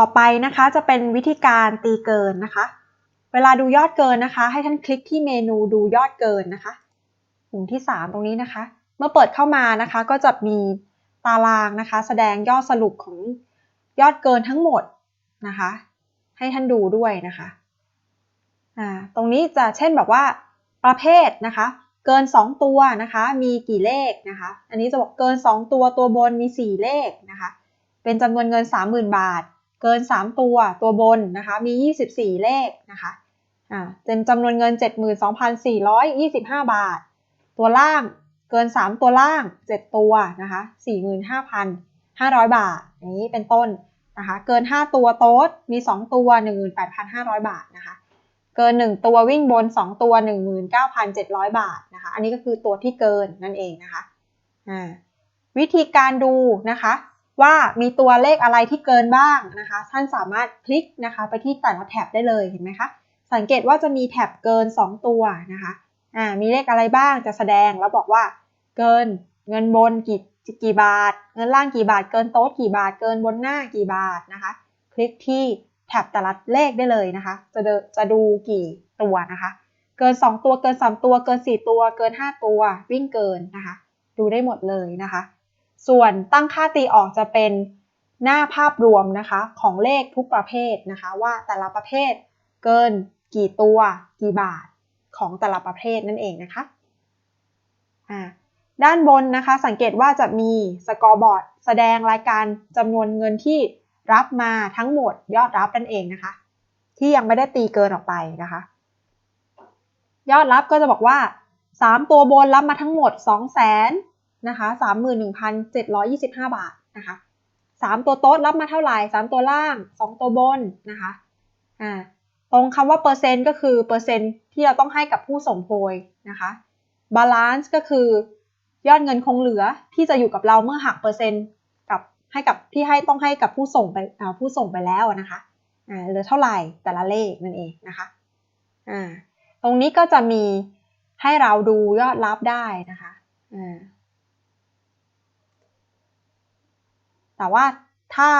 ต่อไปนะคะจะเป็นวิธีการตีเกินนะคะ เวลาดูยอดเกินนะคะ ให้ท่านคลิกที่เมนูดูยอดเกินนะคะปุ่มที่ 3 ตรงนี้นะคะ เมื่อเปิดเข้ามานะคะก็จะมีตารางนะคะ แสดงยอดสรุปของยอดเกินทั้งหมดนะคะ ให้ท่านดูด้วยนะคะอ่าตรงนี้จะเช่นแบบว่าประเภทนะคะ เกิน 2 ตัวนะคะ มีกี่เลขนะคะ อันนี้จะบอกเกิน 2 ตัวตัวบนมี 4 เลขนะคะ เป็นจำนวนเงิน 30,000 บาท เกิน 3 ตัวตัวบนนะคะมี 24 เลขนะคะอ่าเป็นจำนวนเงิน 72,425 บาท ตัวล่างเกิน 3 ตัวล่าง 7 ตัวนะคะ45,500 บาทอย่างนี้เป็นต้นนะคะเกิน 5 ตัวโต๊ดมี 2 ตัว 18,500 บาทนะคะเกิน 1 ตัววิ่งบน 2 ตัว 19,700 บาทนะคะอันนี้ก็คือตัวที่เกินนั่นเองนะคะอ่าวิธีการดูนะคะ ว่ามีตัวเลขอะไรที่เกินบ้างนะคะ ท่านสามารถคลิกนะคะไปที่แต่ละแท็บได้เลยเห็นไหมคะ สังเกตว่าจะมีแท็บเกิน 2 ตัวนะคะอ่ามีเลขอะไรบ้างจะแสดงแล้วบอกว่า เกินเงินบนกี่กี่บาท เงินล่างกี่บาท เกินโต๊ะกี่บาท เกินบนหน้ากี่บาทนะคะ คลิกที่แท็บแต่ละเลขได้เลยนะคะ จะจะดูกี่ตัวนะคะ เกิน 2 ตัว เกิน 3 ตัว เกิน 4 ตัว เกิน 5 ตัว วิ่งเกินนะคะ ดูได้หมดเลยนะคะ ส่วนตั้งค่าตีออกจะเป็นหน้าภาพรวมนะคะของเลขทุกประเภทนะคะ ว่าแต่ละประเภทเกินกี่ตัวกี่บาทของแต่ละประเภทนั่นเองนะคะด้านบนนะคะสังเกตว่าจะมีสกอร์บอร์ดแสดงรายการจำนวนเงินที่รับมาทั้งหมดยอดรับนั่นเองนะคะ ที่ยังไม่ได้ตีเกินออกไปนะคะ ยอดรับก็จะบอกว่า 3 ตัวบนรับมาทั้งหมด 2 0 0 0 0 นะคะ31,725 บาทนะคะ3ตัวโต๊ดรับมาเท่าไหร่ 3 ตัวล่าง 2 ตัวบนนะคะอ่าตรงคำว่าเปอร์เซ็นต์ก็คือเปอร์เซ็นต์ที่เราต้องให้กับผู้ส่งโพยนะคะบาลานซ์ก็คือยอดเงินคงเหลือที่จะอยู่กับเราเมื่อหักเปอร์เซ็นต์กับให้กับที่ให้ต้องให้กับผู้ส่งไปผู้ส่งไปแล้วนะคะอ่าเหลือเท่าไหร่แต่ละเลขนั่นเองนะคะอ่าตรงนี้ก็จะมีให้เราดูยอดรับได้นะคะอ่า แต่ว่าถ้า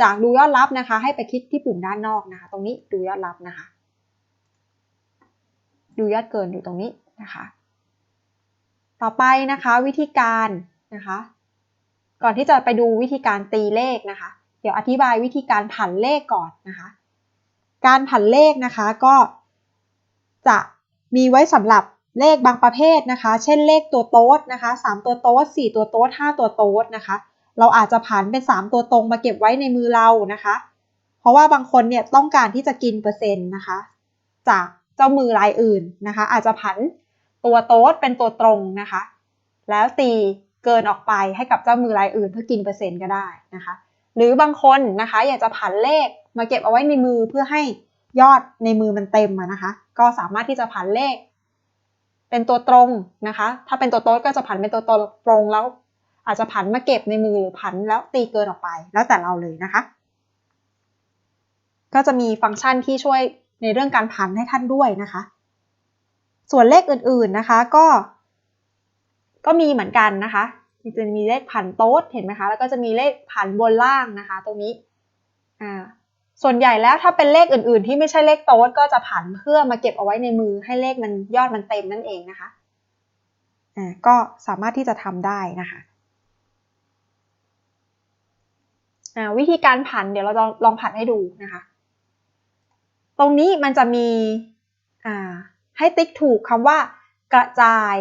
จากดูยอดรับนะคะ ให้ไปคลิกที่ปุ่มด้านนอกนะคะ ตรงนี้ดูยอดรับนะคะ ดูยอดเกินอยู่ตรงนี้นะคะ ต่อไปนะคะวิธีการนะคะ ก่อนที่จะไปดูวิธีการตีเลขนะคะ เดี๋ยวอธิบายวิธีการผันเลขก่อนนะคะ การผันเลขนะคะก็จะมีไว้สำหรับเลขบางประเภทนะคะ เช่นเลขตัวโต๊ดนะคะ 3 ตัวโต๊ด4ตัวโต๊ด5ตัวโต๊ดนะคะ เราอาจจะผันเป็น 3 ตัวตรงมาเก็บไว้ในมือเรานะคะ เพราะว่าบางคนเนี่ยต้องการที่จะกินเปอร์เซ็นต์นะคะ จากเจ้ามือรายอื่นนะคะ อาจจะผันตัวโต๊ดเป็นตัวตรงนะคะ แล้วตีเกินออกไปให้กับเจ้ามือรายอื่นเพื่อกินเปอร์เซ็นต์ก็ได้นะคะ หรือบางคนนะคะอยากจะผันเลขมาเก็บเอาไว้ในมือเพื่อให้ยอดในมือมันเต็มนะคะ ก็สามารถที่จะผันเลข เป็นตัวตรงนะคะ ถ้าเป็นตัวโต๊ดก็จะผันเป็นตัวตรงแล้ว อาจจะผันมาเก็บในมือหรือผันแล้วตีเกินออกไป แล้วแต่เราเลยนะคะ ก็จะมีฟังก์ชันที่ช่วยในเรื่องการผันให้ท่านด้วยนะคะ ส่วนเลขอื่นๆนะคะก็ ก็มีเหมือนกันนะคะจะมีเลขผันโต๊ดเห็นไหมคะ แล้วก็จะมีเลขผันบนล่างนะคะ ตรงนี้อ่าส่วนใหญ่แล้วถ้าเป็นเลขอื่นๆ ที่ไม่ใช่เลขโต๊ดก็จะผันเพื่อมาเก็บเอาไว้ในมือให้เลขมันยอดมันเต็มนั่นเองนะคะอ่าก็สามารถที่จะทำได้นะคะ วิธีการผันเดี๋ยวเราจะลองผันให้ดูนะคะ ตรงนี้มันจะมีให้ติ๊กถูกคำว่ากระจาย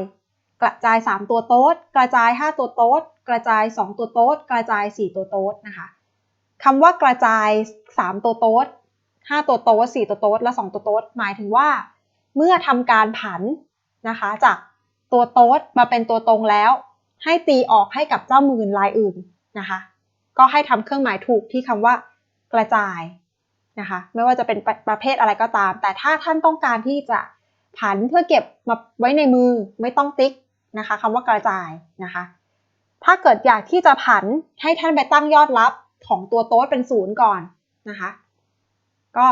กระจาย 3 ตัวโต๊ด กระจาย 5 ตัวโต๊ด กระจาย 2 ตัวโต๊ด กระจาย 4 ตัวโต๊ดนะคะคำว่ากระจาย 3 ตัวโต๊ด 5 ตัวโต๊ด 4 ตัวโต๊ด และ 2 ตัวโต๊ด หมายถึงว่า เมื่อทำการผันนะคะจากตัวโต๊ดมาเป็นตัวตรงแล้ว ให้ตีออกให้กับเจ้ามือรายอื่นนะคะ ก็ให้ทำเครื่องหมายถูกที่คำว่ากระจายนะคะไม่ว่าจะเป็นประเภทอะไรก็ตาม แต่ถ้าท่านต้องการที่จะผันเพื่อเก็บมาไว้ในมือไม่ต้องติ๊กนะคะคำว่ากระจายนะคะ ถ้าเกิดอยากที่จะผันให้ท่านไปตั้งยอดรับของตัวโต๊ดเป็นศูนย์ก่อนนะคะก็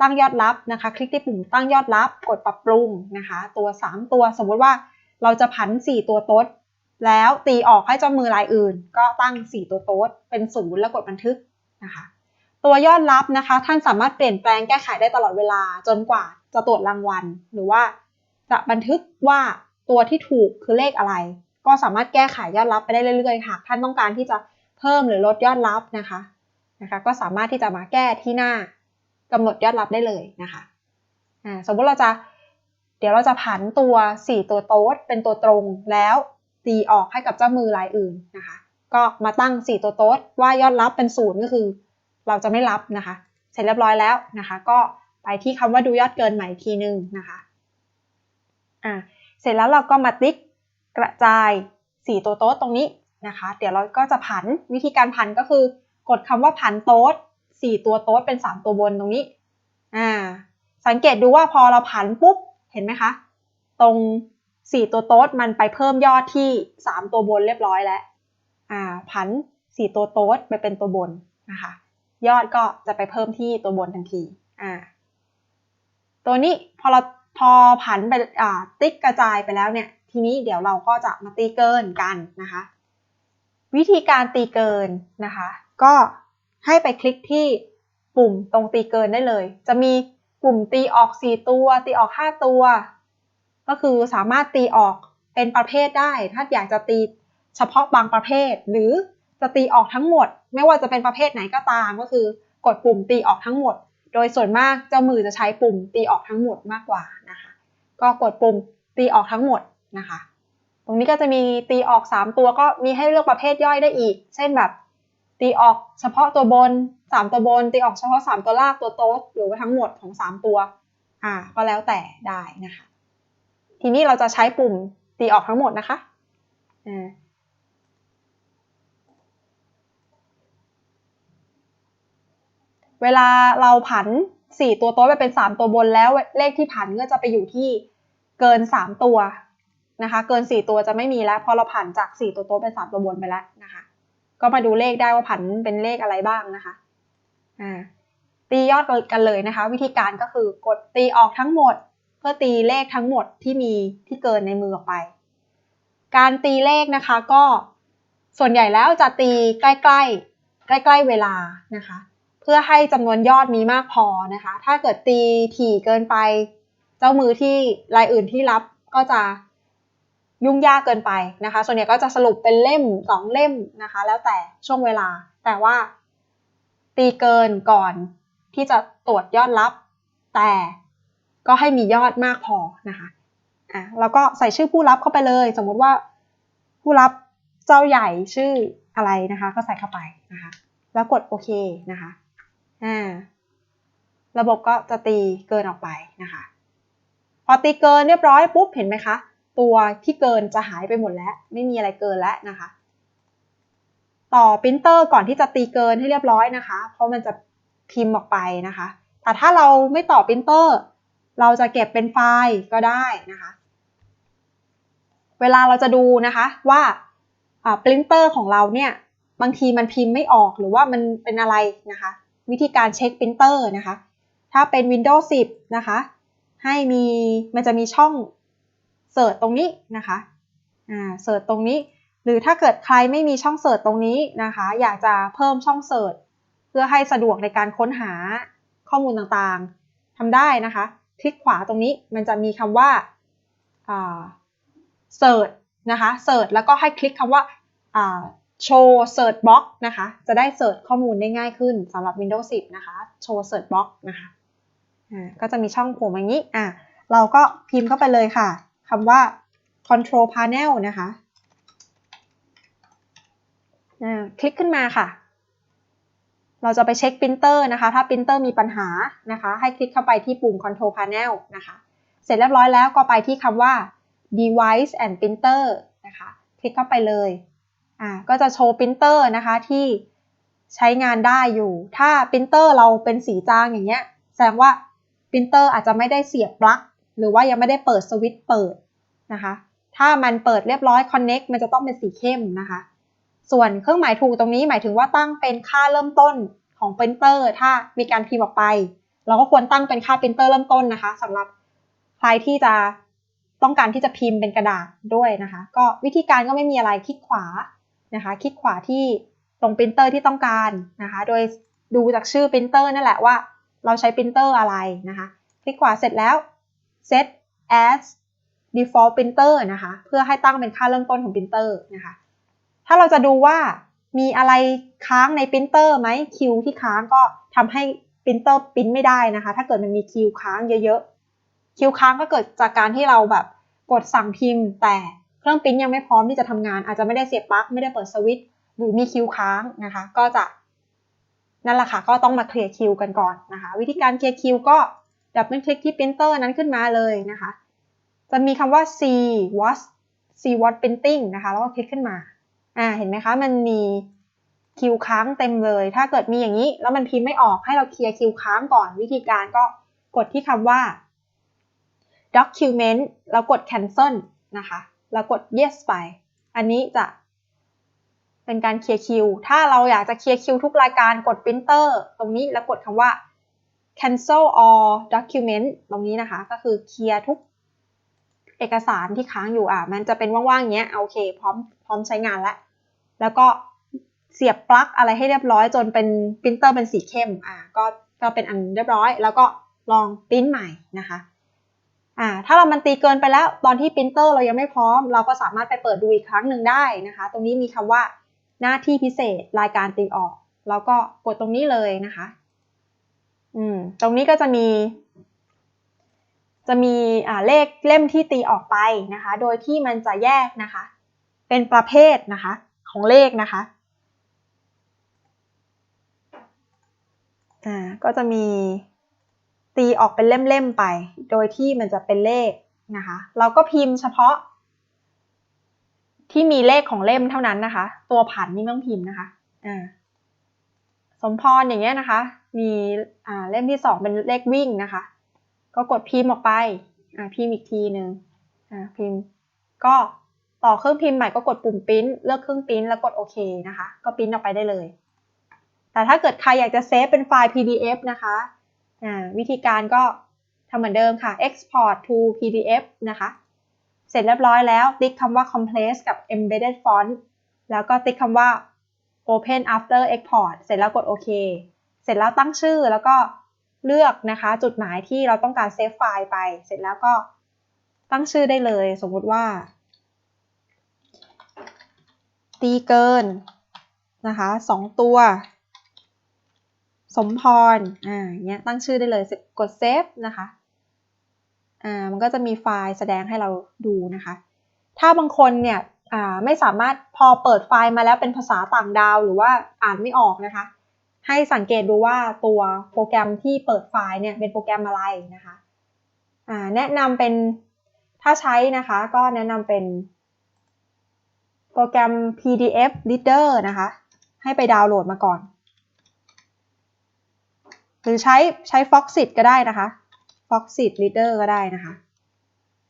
ตั้งยอดรับนะคะ คลิกที่ปุ่มตั้งยอดรับกดปรับปรุงนะคะ ตัว 3 ตัวสมมติว่าเราจะผัน 4 ตัวโต๊ด แล้วตีออกให้เจ้ามือรายอื่น ก็ตั้ง 4 ตัวโต๊ดเป็นศูนย์แล้วกดบันทึกนะคะตัวยอดรับนะคะ ท่านสามารถเปลี่ยนแปลงแก้ไขได้ตลอดเวลาจนกว่าจะตรวจรางวัล หรือว่าจะบันทึกว่าตัวที่ถูกคือเลขอะไร ก็สามารถแก้ไขยอดรับไปได้เรื่อยๆหากท่านต้องการที่จะเพิ่มหรือลดยอดรับนะคะนะคะ ก็สามารถที่จะมาแก้ที่หน้ากำหนดยอดรับได้เลยนะคะอ่าสมมติเราจะเดี๋ยวเราจะผันตัว 4 ตัวโต๊ดเป็นตัวตรงแล้ว ตีออกให้กับเจ้ามือรายอื่นนะคะ ก็มาตั้ง 4 ตัวโต๊ดว่ายอดรับเป็นศูนย์ก็คือ เราจะไม่รับนะคะ เสร็จเรียบร้อยแล้วนะคะ ก็ไปที่คำว่าดูยอดเกินใหม่ทีนึงนะคะอ่าเสร็จแล้วเราก็มาติ๊กกระจาย 4 ตัวโต๊ดตรงนี้นะคะ เดี๋ยวเราก็จะผันวิธีการผันก็คือกดคำว่าผันโต๊ด4ตัวโต๊ดเป็น 3 ตัวบนตรงนี้อ่าสังเกตดูว่าพอเราผันปุ๊บเห็นไหมคะ ตรง 4ตัวโต๊ดมันไปเพิ่มยอดที่3ตัวบนเรียบร้อยแล้วอ่าผัน4ตัวโต๊ดไปเป็นตัวบนนะคะยอดก็จะไปเพิ่มที่ตัวบนทันทีอ่าตัวนี้พอเราพอผันไปอ่าติ๊กกระจายไปแล้วเนี่ย ทีนี้เดี๋ยวเราก็จะมาตีเกินกันนะคะ วิธีการตีเกินนะคะ ก็ให้ไปคลิกที่ปุ่มตรงตีเกินได้เลย จะมีปุ่มตีออก 4 ตัว ตีออก 5 ตัว ก็คือสามารถตีออกเป็นประเภทได้ ถ้าอยากจะตีเฉพาะบางประเภท หรือจะตีออกทั้งหมด ไม่ว่าจะเป็นประเภทไหนก็ตาม ก็คือกดปุ่มตีออกทั้งหมด โดยส่วนมากเจ้ามือจะใช้ปุ่มตีออกทั้งหมดมากกว่านะคะ ก็กดปุ่มตีออกทั้งหมดนะคะ ตรงนี้ก็จะมีตีออก 3 ตัวก็มีให้เลือกประเภทย่อยได้อีก เช่นแบบ ตีออกเฉพาะตัวบน 3 ตัวบน ตีออกเฉพาะ 3 ตัวล่างตัวโต๊ดหรือว่าทั้งหมดของ 3 ตัว อ่า ก็แล้วแต่ได้นะคะ ทีนี้เราจะใช้ปุ่มตีออกทั้งหมดนะคะเวลาเราผัน 4 ตัวโต๊ดไปเป็น 3 ตัวบนแล้วเลขที่ผันก็จะไปอยู่ที่เกิน 3 ตัวนะคะ เกิน 4 ตัวจะไม่มีแล้วเพราะเราผันจาก 4 ตัวโต๊ดเป็น 3 ตัวบนไปแล้วนะคะ ก็มาดูเลขได้ว่าผันเป็นเลขอะไรบ้างนะคะอ่าตียอดกันเลยนะคะ วิธีการก็คือกดตีออกทั้งหมด เพื่อตีเลขทั้งหมดที่มีที่เกินในมือออกไป การตีเลขนะคะก็ส่วนใหญ่แล้วจะตีใกล้ๆ ใกล้ๆเวลานะคะ เพื่อให้จำนวนยอดมีมากพอนะคะ ถ้าเกิดตีถี่เกินไป เจ้ามือที่รายอื่นที่รับก็จะยุ่งยากเกินไปนะคะ ส่วนใหญ่ก็จะสรุปเป็นเล่มสองเล่มนะคะ แล้วแต่ช่วงเวลา แต่ว่า ตีเกินก่อนที่จะตรวจยอดรับ แต่ ก็ให้มียอดมากพอนะคะอะแล้วก็ใส่ชื่อผู้รับเข้าไปเลย สมมุติว่าผู้รับเจ้าใหญ่ชื่ออะไรนะคะ ก็ใส่เข้าไปนะคะ แล้วกดโอเคนะคะอ่าระบบก็จะตีเกินออกไปนะคะพอตีเกินเรียบร้อยปุ๊บเห็นไหมคะตัวที่เกินจะหายไปหมดแล้ว ไม่มีอะไรเกินแล้วนะคะ ต่อปรินเตอร์ก่อนที่จะตีเกินให้เรียบร้อยนะคะ เพราะมันจะพิมพ์ออกไปนะคะ แต่ถ้าเราไม่ต่อปรินเตอร์ เราจะเก็บเป็นไฟล์ก็ได้นะคะ เวลาเราจะดูนะคะว่าปรินเตอร์ของเราเนี่ยบางทีมันพิมพ์ไม่ออกหรือว่ามันเป็นอะไรนะคะ วิธีการเช็คปรินเตอร์นะคะ ถ้าเป็น Windows 10 นะคะ ให้มีมันจะมีช่องเสิร์ชตรงนี้นะคะอ่าเสิร์ชตรงนี้ หรือถ้าเกิดใครไม่มีช่องเสิร์ชตรงนี้นะคะ อยากจะเพิ่มช่องเสิร์ชเพื่อให้สะดวกในการค้นหาข้อมูลต่างๆทำได้นะคะ คลิกขวาตรงนี้มันจะมีคำว่าเสิร์ชนะคะเสิร์ชแล้วก็ให้คลิกคำว่าโชว์เสิร์ชบ็อกนะคะ จะได้เสิร์ชข้อมูลได้ง่ายขึ้นสำหรับ Windows 10 นะคะโชว์เสิร์ชบ็อกนะคะก็จะมีช่องโผล่มาอย่างนี้อ่าเราก็พิมพ์เข้าไปเลยค่ะคำว่า control panel นะคะคลิกขึ้นมาค่ะ เราจะไปเช็คปรินเตอร์นะคะ ถ้าปรินเตอร์มีปัญหานะคะ ให้คลิกเข้าไปที่ปุ่ม control panel นะคะ เสร็จเรียบร้อยแล้วก็ไปที่คำว่า device and printer นะคะ คลิกเข้าไปเลย อ่า ก็จะโชว์ปรินเตอร์นะคะที่ใช้งานได้อยู่ ถ้าปรินเตอร์เราเป็นสีจางอย่างเงี้ย แสดงว่าปรินเตอร์อาจจะไม่ได้เสียบปลั๊ก หรือว่ายังไม่ได้เปิดสวิตช์เปิดนะคะ ถ้ามันเปิดเรียบร้อย Connect มันจะต้องเป็นสีเข้มนะคะ ส่วนเครื่องหมายถูกตรงนี้หมายถึงว่าตั้งเป็นค่าเริ่มต้นของปรินเตอร์ถ้ามีการพิมพ์ออกไป เราก็ควรตั้งเป็นค่าปรินเตอร์เริ่มต้นนะคะสำหรับใครที่จะต้องการที่จะพิมพ์เป็นกระดาษด้วยนะคะ ก็วิธีการก็ไม่มีอะไรคลิกขวานะคะ คลิกขวาที่ตรงปรินเตอร์ที่ต้องการนะคะ โดยดูจากชื่อปรินเตอร์นั่นแหละว่าเราใช้ปรินเตอร์อะไรนะคะ คลิกขวาเสร็จแล้ว set as default printer นะคะ เพื่อให้ตั้งเป็นค่าเริ่มต้นของปรินเตอร์นะคะ ถ้าเราจะดูว่ามีอะไรค้างในปรินเตอร์ไหมคิวที่ค้างก็ทำให้ปรินเตอร์ปรินไม่ได้นะคะ ถ้าเกิดมันมีคิวค้างเยอะๆ คิวค้างก็เกิดจากการที่เราแบบกดสั่งพิมพ์ แต่เครื่องปริ้นยังไม่พร้อมที่จะทำงาน อาจจะไม่ได้เสียบปลั๊กไม่ได้เปิดสวิตช์หรือมีคิวค้างนะคะ ก็จะนั่นแหละค่ะก็ต้องมาเคลียร์คิวกันก่อนนะคะ วิธีการเคลียร์คิวก็ดับเบิลคลิกที่ปรินเตอร์นั้นขึ้นมาเลยนะคะ จะมีคำว่า C was C was printing นะคะ แล้วก็คลิกขึ้นมา อ่าเห็นไหมคะมันมีคิวค้างเต็มเลย ถ้าเกิดมีอย่างนี้ แล้วมันพิมพ์ไม่ออกให้เราเคลียร์คิวค้างก่อนวิธีการก็กดที่คำว่า document แล้วกด cancel นะคะแล้วกด yes ไป อันนี้จะเป็นการเคลียร์คิว ถ้าเราอยากจะเคลียร์คิวทุกรายการกด printer ตรงนี้แล้วกดคำว่า cancel all document ตรงนี้นะคะ ก็คือเคลียร์ทุกเอกสารที่ค้างอยู่อะ มันจะเป็นว่างๆเงี้ยโอเค พร้อม ร้อมใช้งานแล้ว แล้วก็เสียบปลั๊กอะไรให้เรียบร้อยจนเป็นปรินเตอร์เป็นสีเข้มอ่าก็ก็เป็นอันเรียบร้อย แล้วก็ลองปริ้นใหม่นะคะอ่าถ้าเรามันตีเกินไปแล้วตอนที่ปรินเตอร์เรายังไม่พร้อม เราก็สามารถไปเปิดดูอีกครั้งหนึ่งได้นะคะ ตรงนี้มีคำว่าหน้าที่พิเศษรายการตีออก แล้วก็กดตรงนี้เลยนะคะอืมตรงนี้ก็จะมี จะมีอ่าเลขเล่มที่ตีออกไปนะคะ โดยที่มันจะแยกนะคะ เป็นประเภทนะคะของเลขนะคะอ่าก็จะมีตีออกเป็นเล่มๆไป โดยที่มันจะเป็นเลขนะคะ เราก็พิมพ์เฉพาะ ที่มีเลขของเล่มเท่านั้นนะคะ ตัวผันนี่ไม่ต้องพิมพ์นะคะอ่าสมพรอย่างเงี้ยนะคะ มีอ่าเล่มที่สองเป็นเลขวิ่งนะคะ ก็กดพิมพ์ออกไปอ่าพิมพ์อีกทีหนึ่งอ่าพิมพ์ก็ ต่อเครื่องพิมพ์ใหม่ก็กดปุ่มปริ้นเลือกเครื่องปริ้นแล้วกดโอเคนะคะ ก็ปริ้นออกไปได้เลย แต่ถ้าเกิดใครอยากจะเซฟเป็นไฟล์ PDF นะคะวิธีการก็ทำเหมือนเดิมค่ะ export to PDF นะคะ เสร็จเรียบร้อยแล้ว ติ๊กคำว่า compress กับ embedded font แล้วก็ติ๊กคำว่า open after export เสร็จแล้วกดโอเค เสร็จแล้วตั้งชื่อแล้วก็เลือกนะคะ จุดหมายที่เราต้องการเซฟไฟล์ไป เสร็จแล้วก็ตั้งชื่อได้เลย สมมติว่า ตีเกินนะคะสองตัว สมพรอ่าเนี้ยตั้งชื่อได้เลยกดเซฟนะคะอ่ามันก็จะมีไฟล์แสดงให้เราดูนะคะ ถ้าบางคนเนี่ยอ่าไม่สามารถพอเปิดไฟล์มาแล้วเป็นภาษาต่างดาวหรือว่าอ่านไม่ออกนะคะ ให้สังเกตดูว่าตัวโปรแกรมที่เปิดไฟล์เนี่ยเป็นโปรแกรมอะไรนะคะอ่าแนะนำเป็นถ้าใช้นะคะก็แนะนำเป็น โปรแกรม PDF Reader นะคะ ให้ไปดาวน์โหลดมาก่อน หรือใช้ใช้ Foxit ก็ได้นะคะ Foxit Reader ก็ได้นะคะ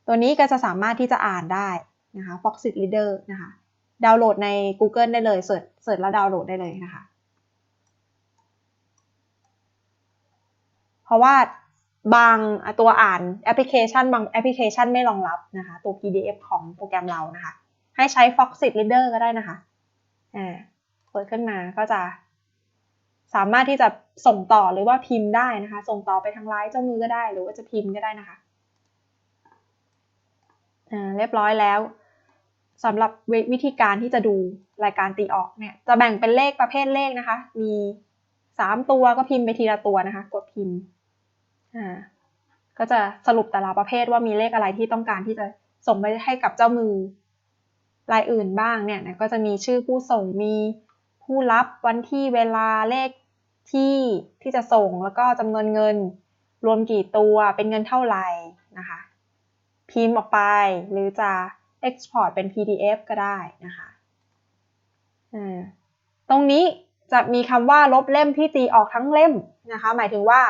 ตัวนี้ก็จะสามารถที่จะอ่านได้นะคะ Foxit Reader นะคะ ดาวน์โหลดใน Google ได้เลยเสิร์ชเสิร์ชแล้วดาวน์โหลดได้เลยนะคะ เพราะว่าบางตัวอ่านแอปพลิเคชัน บางแอปพลิเคชันไม่รองรับนะคะ ตัว PDF ของโปรแกรมเรานะคะ ให้ใช้ Foxit Reader ก็ได้นะคะอ่าเปิดขึ้นมาก็จะ สามารถที่จะส่งต่อหรือว่าพิมพ์ได้นะคะ ส่งต่อไปทางไลน์เจ้ามือก็ได้ หรือว่าจะพิมพ์ก็ได้นะคะอ่าเรียบร้อยแล้วสำหรับวิธีการที่จะดูรายการตีออกเนี่ยจะแบ่งเป็นเลขประเภทเลขนะคะ มีสามตัวก็พิมพ์ไปทีละตัวนะคะ กดพิมพ์อ่าก็จะสรุปแต่ละประเภทว่ามีเลขอะไรที่ต้องการที่จะส่งไปให้กับเจ้ามือ รายอื่นบ้างเนี่ยก็จะมีชื่อผู้ส่งมีผู้รับวันที่เวลาเลขที่ที่จะส่งแล้วก็จำนวนเงินรวมกี่ตัวเป็นเงินเท่าไหร่นะคะ พิมพ์ออกไปหรือจะ export เป็น PDF ก็ได้นะคะตรงนี้จะมีคำว่าลบเล่มที่ตีออกทั้งเล่มนะคะ หมายถึงว่า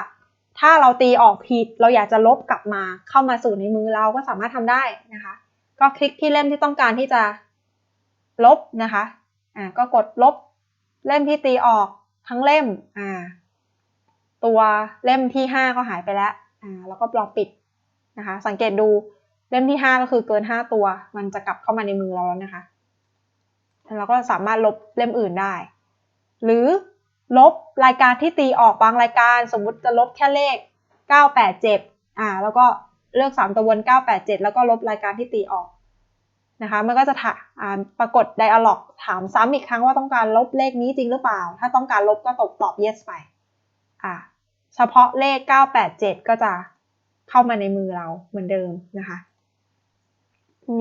ถ้าเราตีออกผิดเราอยากจะลบกลับมาเข้ามาสู่ในมือเราก็สามารถทำได้นะคะ ก็คลิกที่เล่มที่ต้องการที่จะ ลบนะคะอ่าก็กดลบเล่มที่ตีออกทั้งเล่มอ่าตัวเล่มที่ห้าก็หายไปแล้วอ่าแล้วก็ลองปิดนะคะ สังเกตดูเล่มที่ห้าก็คือเกินห้าตัว มันจะกลับเข้ามาในมือเราแล้วนะคะเราก็สามารถลบเล่มอื่นได้ หรือลบรายการที่ตีออกบางรายการ สมมุติจะลบแค่เลข 987อ่าแล้วก็เลือก 3 ตัววน 987 แล้วก็ลบรายการที่ตีออก นะคะมันก็จะถามปรากฏ dialog ถามซ้ำอีกครั้งว่าต้องการลบเลขนี้จริงหรือเปล่า ถ้าต้องการลบก็ตอบตอบ yes ไปอ่าเฉพาะเลข 987 ก็จะเข้ามาในมือเราเหมือนเดิมนะคะ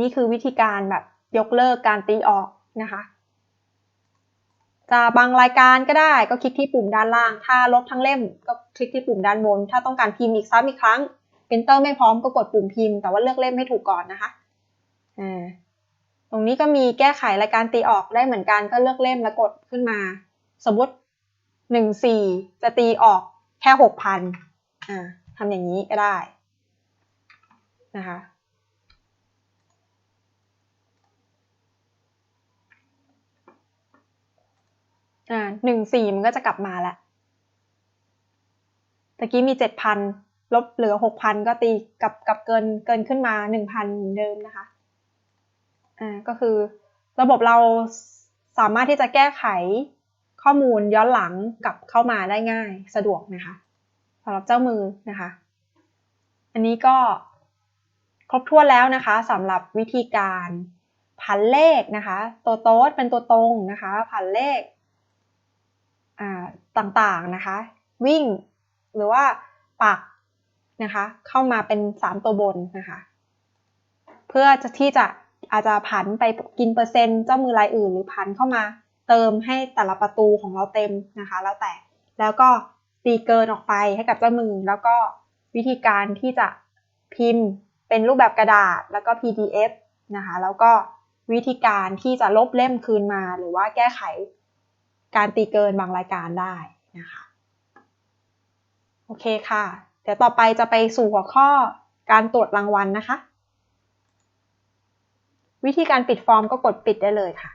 นี่คือวิธีการแบบยกเลิกการตีออกนะคะจะบางรายการก็ได้ก็คลิกที่ปุ่มด้านล่าง ถ้าลบทั้งเล่มก็คลิกที่ปุ่มด้านบน ถ้าต้องการพิมพ์อีกซ้ำอีกครั้งพิมพ์เตอร์ไม่พร้อมก็กดปุ่มพิมพ์แต่ว่าเลือกเล่มให้ถูกก่อนนะคะอ่า ตรงนี้ก็มีแก้ไขรายการตีออกได้เหมือนกันก็เลือกเล่มแล้วกดขึ้นมา สมมติหนึ่งสี่จะตีออกแค่หกพันอ่าทำอย่างนี้ก็ได้นะคะอ่าหนึ่งสี่มันก็จะกลับมาแล้วตะกี้มีเจ็ดพันลบเหลือหกพันก็ตีกับกับเกินเกินขึ้นมาหนึ่งพันเหมือนเดิมนะคะ อ่าก็คือระบบเราสามารถที่จะแก้ไขข้อมูลย้อนหลังกลับเข้ามาได้ง่ายสะดวกนะคะสำหรับเจ้ามือนะคะ อันนี้ก็ครบถ้วนแล้วนะคะสำหรับวิธีการผันเลขนะคะ ตัวโต๊ดเป็นตัวตรงนะคะผันเลขต่างๆนะคะ วิ่งหรือว่าปักนะคะ เข้ามาเป็น 3 ตัวบนนะคะ เพื่อจะที่จะ อาจจะผันไปกินเปอร์เซ็นต์เจ้ามือรายอื่น หรือผันเข้ามาเติมให้แต่ละประตูของเราเต็มนะคะ แล้วแต่แล้วก็ตีเกินออกไปให้กับเจ้ามือ แล้วก็วิธีการที่จะพิมพ์เป็นรูปแบบกระดาษแล้วก็ PDF นะคะ แล้วก็วิธีการที่จะลบเล่มคืนมา หรือว่าแก้ไขการตีเกินบางรายการได้นะคะโอเคค่ะ เดี๋ยวต่อไปจะไปสู่หัวข้อการตรวจรางวัลนะคะ วิธีการปิดฟอร์มก็กดปิดได้เลยค่ะ